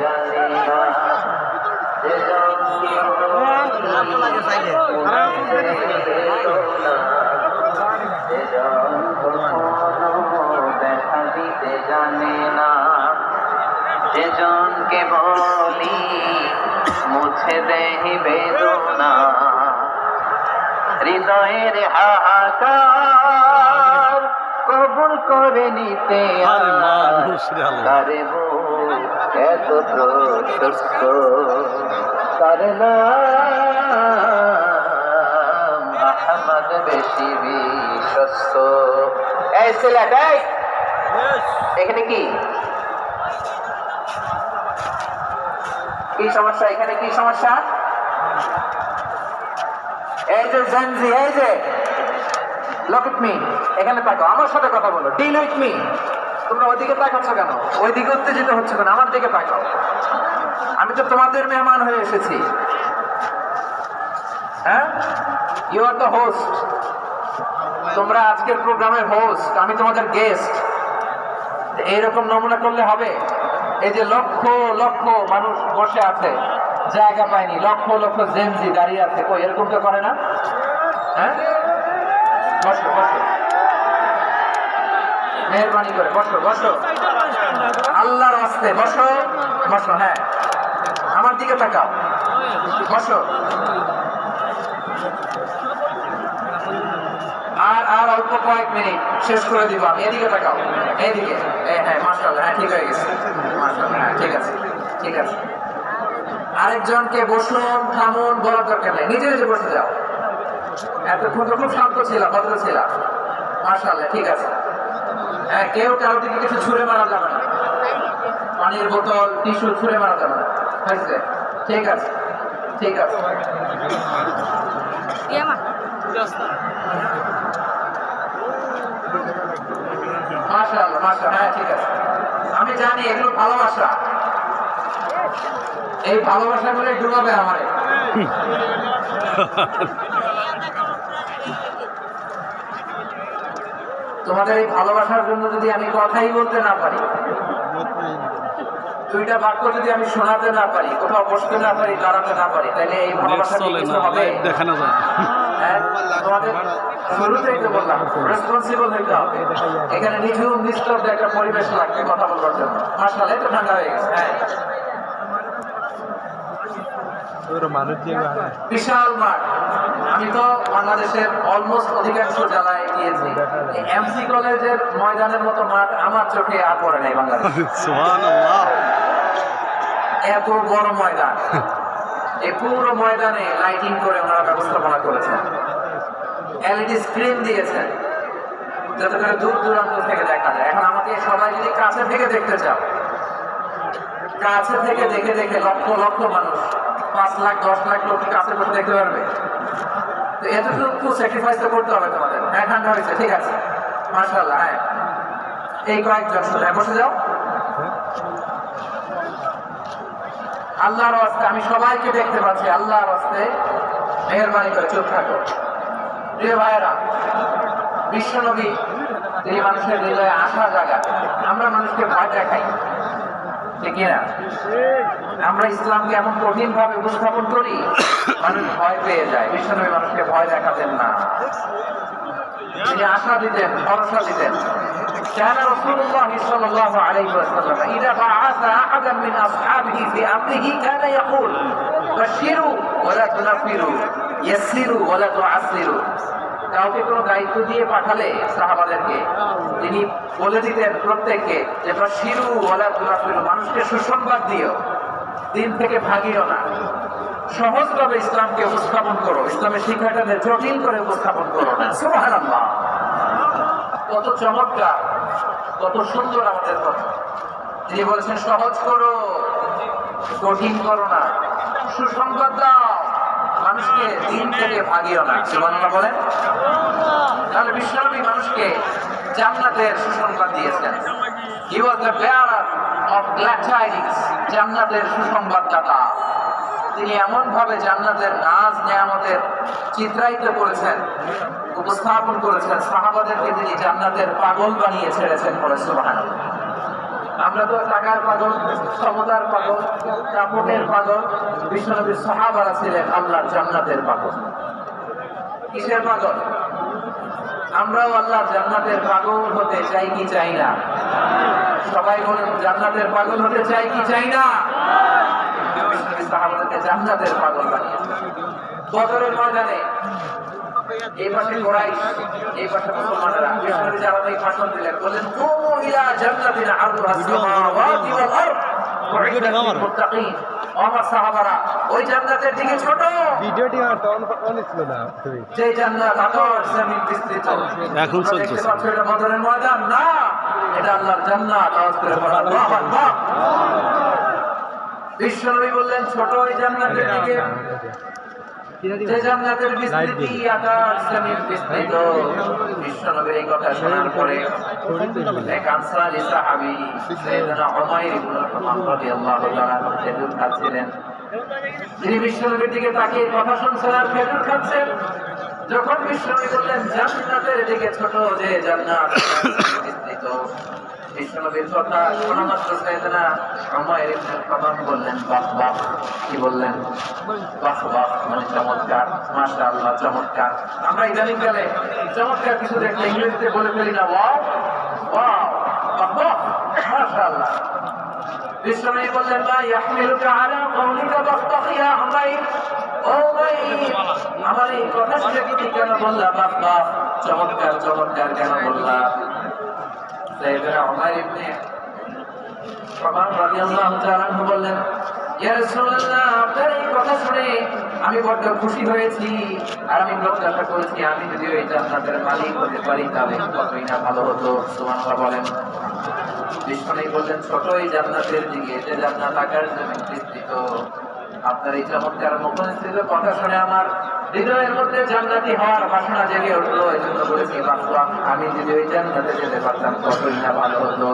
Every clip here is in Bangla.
জানে না সেজন কি সেজন কখনো দেখা দিতে জানে না সেজনকে বলি, মুছে দেহি বেদনা। হৃদয়ের হাহাকার করে নিতে আরে মানুষ। তারে এত প্রশস্ত তার নাম আহমদ বেশি বিশ্বস্ত। এই সিলেট এই! এখানে কি? কি সমস্যা? এখানে কি সমস্যা? এই যে জেনজি এই যে লুক এট মি এখানে তাকো আমার সাথে কথা বলো। ডিল উইথ মি তোমরা ওইদিকে তাকাচ্ছ কেন? ওইদিকে উত্তেজিত হচ্ছে কেন? আমার দিকে তাকাও। আমি তো তোমাদের মেহমান হয়ে এসেছি। হ্যাঁ? ইউ আর দ্য হোস্ট তোমরা আজকের প্রোগ্রামের হোস্ট আমি তোমাদের গেস্ট এইরকম নমুনা করলে হবে? এই যে লক্ষ লক্ষ মানুষ বসে আছে, জায়গা পায়নি, লক্ষ লক্ষ জেনজি দাঁড়িয়ে আছে। কই, এরকম তো করে না? হ্যাঁ? বসো বসো। মেহরবানি করে, বসো বসো। আল্লাহর আস্তে বসো বসো হ্যাঁ। আমার দিকে তাকাও। বসো। আর আর অল্প কয়েক মিনিট শেষ করে দিব আমি। এদিকে তাকাও। এইদিকে এই হ্যাঁ মার্শাল হ্যাঁ ঠিক হয়ে গেছে। মার্শাল হ্যাঁ ঠিক আছে ঠিক আছে। আরেকজনকে বসুন, থামুন, বলার দরকার নেই। নিজে নিজে বসে যাও। এতক্ষণ শান্ত ছিলাম ভদ্র ছিলাম। ঠিক আছে। হ্যাঁ কেউ কারোর দিকে কিছু ছুঁড়ে মারা যাবে না। পানির বোতল টিস্যু ছুঁড়ে মারা যাবে না। হয়েছে ঠিক আছে ঠিক আছে। মাশাআল্লাহ মাশাআল্লাহ হ্যাঁ ঠিক আছে। আমি জানি এগুলো ভালোবাসা। এই ভালোবাসা করে ডুবাবে আমারে। তোমাদের এই ভালোবাসার জন্য যদি আমি কথাই বলতে না পারি দুইটা বাক্য যদি আমি শোনাতে না পারি কোথাও বসতে না পারি দাঁড়াতে না পারি তাহলে এই ভালোবাসা কিছু হবে? দেখানো যায়। হ্যাঁ, তোমাদের শুরুতেই তো বললাম রেসপন্সিবল হইতে হবে। এখানে নিঝুম নিস্তব্ধ একটা পরিবেশ লাগবে কথা বলবার জন্য। মাসাল তো ঠান্ডা হয়ে গেছে। হ্যাঁ। বিশাল মাঠ। আমি তো বাংলাদেশের অলমোস্ট অধিকাংশ জেলায় গিয়েছি। এমসি কলেজের ময়দানের মতো মাঠ আমার চোখে আর পড়ে নাই বাংলাদেশ। এত বড় ময়দান। এই পুরো ময়দানে লাইটিং করে ওনারা ব্যবস্থাপনা করেছেন। এলইডি স্ক্রিন দিয়েছেন। যাতে করে দূর দূরান্ত থেকে দেখা যায়। এখন আমাকে সবাই যদি কাছে থেকে দেখতে চাও কাছে থেকে দেখে দেখে লক্ষ লক্ষ মানুষ পাঁচ লাখ দশ লাখ লোক কাছে বসে দেখতে পারবে। তো এতটুকু স্যাক্রিফাইস তো করতে হবে তোমাদের। হ্যাঁ ঠান্ডা হয়েছে ঠিক আছে? মার্শাল্লাহ হ্যাঁ। এই কয়েকজন হ্যাঁ, বসে যাও। আল্লাহর আস্তে আমি সবাইকে দেখতে পাচ্ছি আল্লাহর আস্তে মেহরবানি করে চুপ থাকো। প্রিয় ভাইয়েরা বিশ্বনবী তিনি মানুষের হৃদয়ে আশা জায়গা আমরা মানুষকে ভয় দেখাই। ঠিক কিনা আমরা ইসলামকে এমন কঠিন ভাবে উপস্থাপন করি মানুষ ভয় পেয়ে যায় বিশ্বনবী মানুষকে ভয় দেখাতেন না তিনি আশা দিতেন ভরসা দিতেন كان رسول الله صلى الله عليه وسلم إذا بعث أحدا من أصحابه في أمره كان يقول بشروا ولا تنفروا يسروا ولا تعسروا কাউকে কোনো দায়িত্ব দিয়ে পাঠালে সাহাবাদেরকে, তিনি বলে দিতেন প্রত্যেককে যে শিরু ওলা তুলাফিরু মানুষকে সুসংবাদ দিও, দিন থেকে ভাগিও না। সহজভাবে ইসলামকে উপস্থাপন করো, ইসলামের শিক্ষাটাকে জটিল করে উপস্থাপন করো না। কত চমৎকার, কত সুন্দর আমাদের কথা। তিনি বলেছেন, সহজ করো, কঠিন করো না। সুসংবাদ দাও মানুষকে দিন থেকে ভাগিও না। সুবহানাল্লাহ বলেন? তাহলে বিশ্বনবী মানুষকে জান্নাতের সুসংবাদ দিয়েছেন। He was the bearer of glad tidings জান্নাতের সুসংবাদদাতা। তিনি এমন ভাবে জান্নাতের নাজ নিয়ামতের চিত্রায়িত করেছেন, উপস্থাপন করেছেন। সাহাবাদেরকে তিনি জান্নাতের পাগল বানিয়ে ছেড়েছেন বলে সুবহানাল্লাহ। আমরা তো টাকার পাগল ক্ষমতার পাগল কাপড়ের পাগল, বিশ্বনবীর সাহাবারা ছিলেন আল্লাহর জান্নাতের পাগল। কিসের পাগল? আমরাও আল্লাহর জান্নাতের পাগল হতে চাই কি চাই না? সবাই বলেন, জান্নাতের পাগল হতে চাই কি চাই না? সাহাবাদেরকে জান্নাতের পাগল বদরের ময়দানে, এই পাশে কোরাইশ, এই পাশে মুসলমানেরা, বিশ্বনবী যারা এই ভাষণ দিলেন, বললেন কুমু আমার। সাহাবারা ওই জান্নাতের দিকে ছোট। ভিডিওটি আমার তখন অনেক ছিল না তুমি। যে জান্নাত আকাশ জমিন বিস্তৃত। এখন তোমরা দেখতে চলতেছে। পাচ্ছ এটা বদরের ময়দান। না এটা আল্লাহর জান্নাত। আওয়াজ করে বলো, আল্লাহু আকবার। বিশ্বনবী বললেন ছোট ওই জান্নাতের দিকে। যে জান্নাতের বিস্তৃতি আকাশ জমিন বিস্তৃত বিশ্বনবীর এই কথা শোনার পরে এক আনসারী সাহাবী সাইয়েদনা উমাইর ইবনে খাত্তাব রাদিয়াল্লাহু তাআলা খেজুর খাচ্ছিলেন। তিনি বিশ্বনবীর দিকে তাকিয়ে কথা শুনছেন আর খেজুর খাচ্ছেন। যখন বিশ্বনবী বললেন জান্নাতের দিকে ছোট যে জান্নাত বিস্তৃত। বিশ্বনবীর কথা শোনা মাত্র উমাইর ইবনে খাত্তাব বললেন বাহ বাহ কি বললেন? বাহ বাহ মানে চমৎকার, মাশাআল্লাহ, চমৎকার। আমরা ইদানিং কালে চমৎকার কিছু দেখলে বলে না, ওয়াও বাহ বাহ মাশাআল্লাহ। বিশ্বনবী বললেন মা ইয়াহমিলুকা আলা কওলিকা বাহ ইয়া হুমায়র ও হুমায়র আমার এই তুমি কেন বললা? বাহ বাহ চমৎকার চমৎকার কেন বললা? আমি বড্ড খুশি হয়েছি আর আমি প্রত্যাশা করেছি আমি যদি ওই জান্নাতের মালিক হতে পারি তাহলে কতই না ভালো হতো। সুবহানাল্লাহ বলেন। বিষ্ণু বললেন ছোট এই জান্নাতের দিকে, যে জান্নাত আকাশ জমিন বিস্তৃত। আপনার এই চমৎকার মুখনিস্থিত কথা শুনে আমার হৃদয়ের মধ্যে জান্নাতি হওয়ার বাসনা জেগে উঠল এই জন্য বলেছি আমি যদি ওই জান্নাতে যেতে পারতাম কতই না ভালো হতো।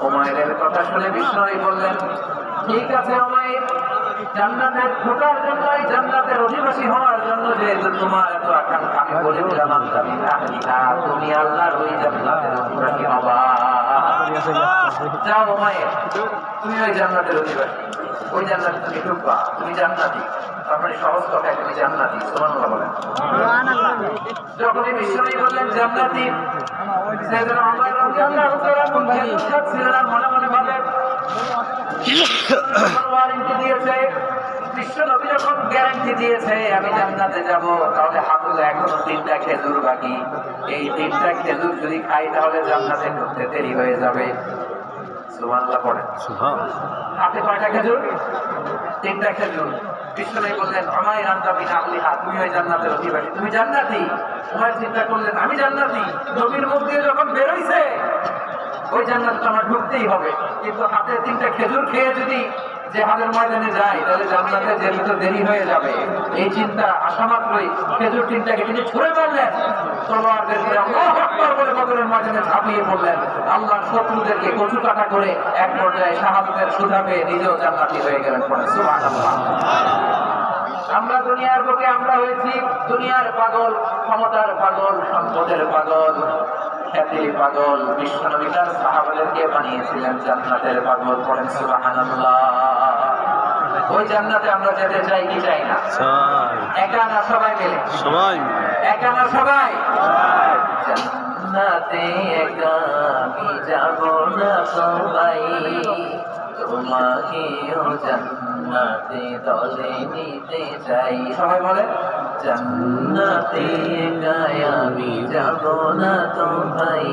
ওমায়ের কথা শুনে বিষ্ণু বললেন ঠিক আছে ওমায়ের জান্নাতের ঢোকার জন্য জান্নাতের অধিবাসী হওয়ার জন্য যেহেতু তোমার এত আকাঙ্ক্ষা আমি বলে দিলাম আমি না তুমি আল্লাহর ওই জান্নাতের অধিবাসী হবা। যাও তুমি ওই জান্নাতের অধিবাসী। ওই জান্নাতে তুমি ঢুকবা তুমি জান্নাতি। তারপরে সহজ কথায় তুমি জান্নাতি। সুবহানাল্লাহ বলেন। যখনই বিশ্বনবী বললেন জান্নাতি সাইয়েদনা ওমর রাদিয়াল্লাহু তাআলা খেজুর খাচ্ছিলেন আর মনে মনে ভাবেন ওয়ারেন্টি দিয়েছে বিশ্বনবী যখন গ্যারান্টি দিয়েছে আমি জান্নাতে যাব তাহলে হাতুলে এখনও তিনটা খেজুর বাকি। এই তিনটা খেজুর যদি খাই তাহলে জান্নাতে ঢুকতে দেরি হয়ে যাবে। সুবহানাল্লাহ পড়ে। হাতে কয়টা খেজুর? তিনটা খেজুর। বিশ্বনবী বললেন আমায় রান্না বিনা আলিহা তুমি ওই জান্নাতের অধিবাসী। তুমি জান্নাতি? তোমার চিন্তা করলেন আমি জান্নাতি? জমির মধ্যে যখন বেরোইছে ওই জান্নাত আমার ঢুকতেই হবে। কিন্তু হাতে তিনটা খেজুর খেয়ে যদি যে হাতের ময়দানে যায়, তাহলে জান্নাতে যেতে তো দেরি হয়ে যাবে। এই চিন্তা আসা মাত্রই খেজুর তিনটাকে তিনি ছুঁড়ে মারলেন। দিয়ে আল্লাহু বলে বদরের ময়দানে ঝাঁপিয়ে পড়লেন। আল্লাহর শত্রুদেরকে কচু কাটা করে এক পর্যায়ে সুধা পেয়ে নিজেও জান্নাতি হয়ে গেলেন সুবহানাল্লাহ। আমরা দুনিয়ার বুকে আমরা হয়েছি দুনিয়ার পাগল, ক্ষমতার পাগল, সম্পদের পাগল, খ্যাতির পাগল। বিশ্বনবী তার সাহাবাদেরকে বানিয়েছিলেন জান্নাতের পাগল পড়েন সুবহানাল্লাহ। ওই জান্নাতে আমরা যেতে চাই কি চাই না? একা না সবাই মিলে? সবাই। একা না সবাই? জান্নাতে একা আমি যাব না সবাই। তোমাকেও জান্নাতে দলে নিতে চাই। সবাই বলে জান্নাতে একা আমি যাব না তো ভাই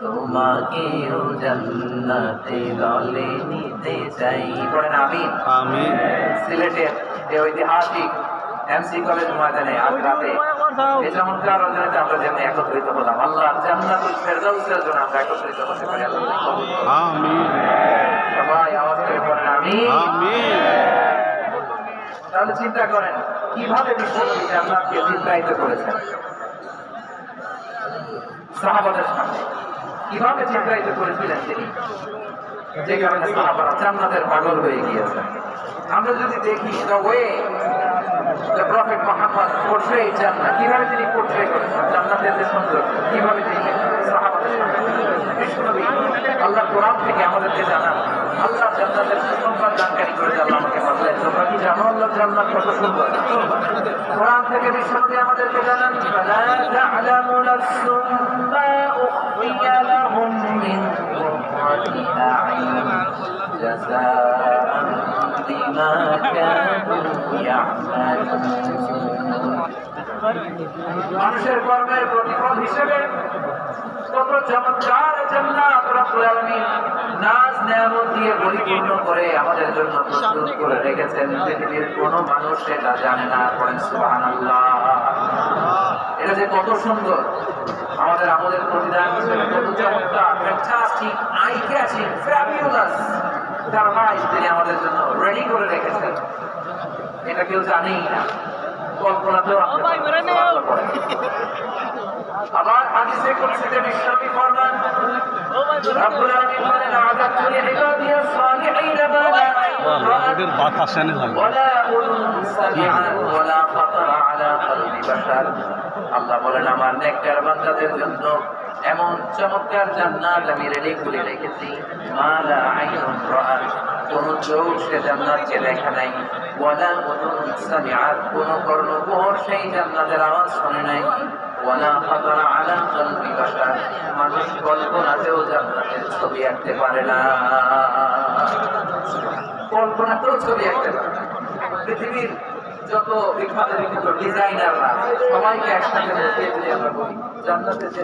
তোমাকেও জান্নাতে দলে নিতে চাই। পড়েন আমি? আমি সিলেটের এই ঐতিহাসিক এমসি কলেজ ময়দানে আজ রাতে এই চমৎকার রজনীতে আমরা যেন একত্রিত হলাম। আল্লাহ জান্নাতুল ফেরদাউসের জন্য আমরা একত্রিত হতে পারি। আল্লাহ কবুল আমি সবাই আওয়াজ করে পড়েন আমি? আমি তাহলে চিন্তা করেন কীভাবে বিশ্বনবী জান্নাতকে চিত্রায়িত করেছেন? সাহাবাদের সামনে। কীভাবে চিত্রায়িত করেছিলেন তিনি? যে কারণে সাহাবারা জান্নাতের পাগল হয়ে গিয়েছে আমরা যদি দেখি the way the prophet Mohammad portray জান্নাত কিভাবে তিনি পোর্ট্রে করেছেন জান্নাতের যে সৌন্দর্য কিভাবে তিনি সাহাবাদের সামনে। বিশ্বনবী আল্লাহ কোরআন থেকে আমাদেরকে জানান আল্লাহ জান্নাতের সুসংবাদ জানকারী করে যে আল্লাহ আমাকে বললেন তোমরা কি জানো আল্লাহ জান্নাত কত সুন্দর কোরআন থেকে বিশ্বনবী আমাদেরকে জানান فلا تعلم نفس ما أخفي لهم من قرة মানুষের কর্মের প্রতিফল হিসেবে কত চমৎকার জান্নাত রব্বুল আলামিন দিয়ে পরিপূর্ণ করে আমাদের জন্য প্রস্তুত করে রেখেছেন। পৃথিবীর কোনো মানুষ সেটা জানে না করেন সুবহানাল্লাহ। এটা যে কত সুন্দর। আমাদের আমাদের প্রতিদান কত চমৎকার ফ্যান্টাস্টিক আই ক্যাচিং ফ্যাবিউলাস তার তিনি আমাদের জন্য রেডি করে রেখেছেন। এটা কেউ জানেই না। কল্পনাতেও আবার হাদিসে কুলসিতে বিশ্বনবী বলেন আল্লাহ বলেন আমার নেককার বাচ্চাদের জন্য এমন চমৎকার জান্নাত আমি রেডি করে রেখেছি। মা লা কোন চোখ সে জান্নাতকে দেখা নাই। ওয়ালা উযুন সামিআত কোন কর্ণকুহর সেই জান্নাতের আওয়াজ শুনে নাই ওয়ালা খাতারা আলা কলবি বাশার, মানুষ কল্পনাতেও জান্নাতের ছবি আঁকতে পারে না কল্পনাতেও ছবি আঁকতে পারে। পৃথিবীর যত বিখ্যাত বিখ্যাত ডিজাইনাররা, সবাইকে একসাথে আমরা বলি, জান্নাতের যে